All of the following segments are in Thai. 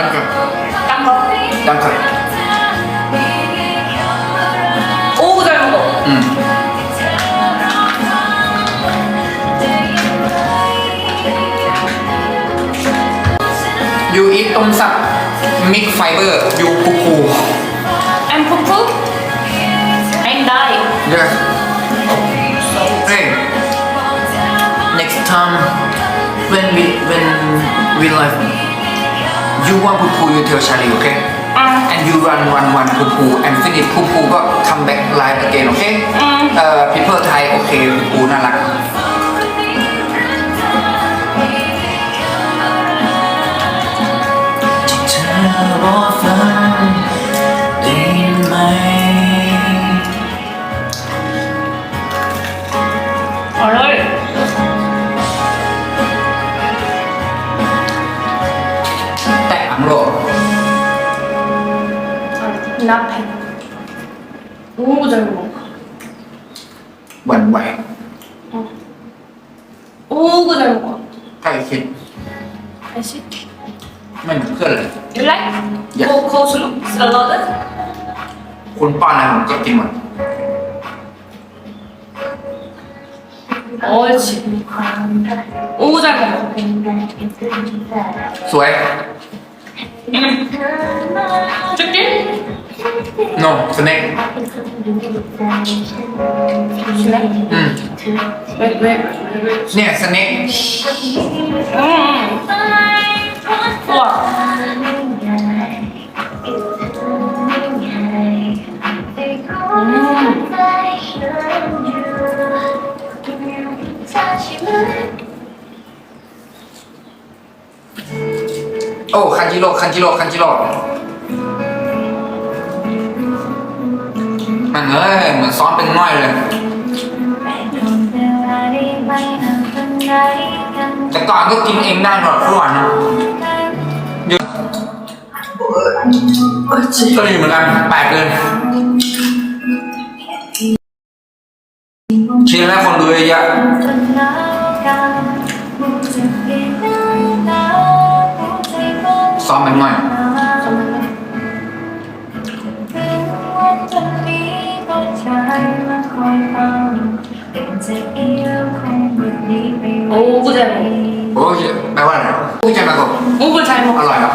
땅콩. 땅콩. 땅콩. 잘 먹어. You eat 똥싹 mix fiber you poo poo. I'm poo poo. I die. Yes. Hey. Next time when we when we live. You want ปูปู you tell Charlie okay อะ and you run run run ปูปู and finish ปูปูก็ come back live again okay อืมเอ่อ people Thai โอเคปูปูน่ารักเธอบอ มด ใกล้คิด ไอ้ชิ ไม่เหมือนเพื่อนเลย you like Yeah. Cold coleslaw salad คุณป้อนอะไรผมก็กินหมด 옳지 오 잘 먹어 สวย จุ๊บจิ๊บ no snake อืม wait wait เนี่ย snake อืมปวด อ้คันจิโร่คันจิโร่คันจิโร่มันเอ้ยเหมือนซ้อนเป็นง่อยเลยแต่ก่อนก็กินเองได้ตลอดทุกวันนะเยอะก็ดีเหมือนกันแปลกเลยชิ้นแรกคนดูเยอะ ซ้อมมันหน่อยโอ้กูจะโอ้ยแปลว่าอะไรกูจะมาก่อนกูกูใจมั้งอร่อยครับ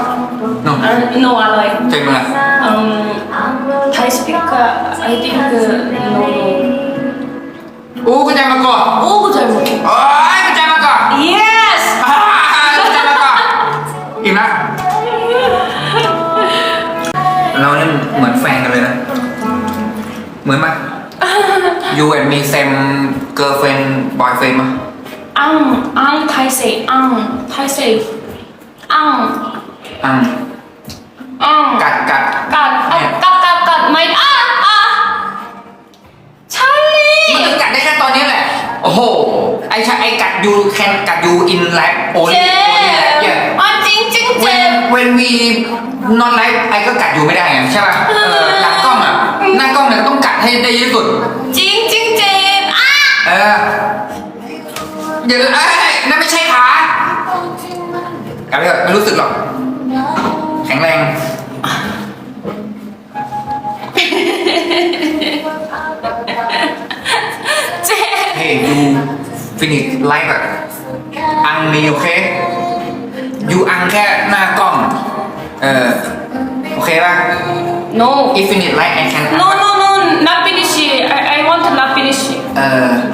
โนมโน่อร่อยจริงไหมล่ะ Thai speaker I think no no โอ้กูใจมาก่อนโอ้กูใจมาก่อน เหมือนมา you and me same girlfriend boyfriend มา Um, I Thai say um, Thai say um, อะ um. กัดกัด กัดกัดกัดกัดไม่อะอะใช่มันจะกัดได้แค่ตอนนี้แหละ โอ้โห ไอ้ชะไอ้กัดยูแคนกัดยูอินไลฟ์โอลิเจ็บอะจริงจริงเจ็บ when when we not live ไอ้ก็กัดยูไม่ได้ไงใช่ป่ะ หน้ากล้องเนี่ยต้องกัดให้ได้เยอะที่สุด จริงจริงจริงอะเออเดี๋ยวเอ้ยนั่นไม่ใช่ขากัดไปเถอะไม่รู้สึกหรอก แข็งแรง เจ็เฮ้ยยูฟินิชไลฟ์แบบอังมีโอเคยูอังแค่หน้ากล้อง เออ โอเคป่ะ No! if you need light, I can No, no, no, not finish. I, I want to not finish. เ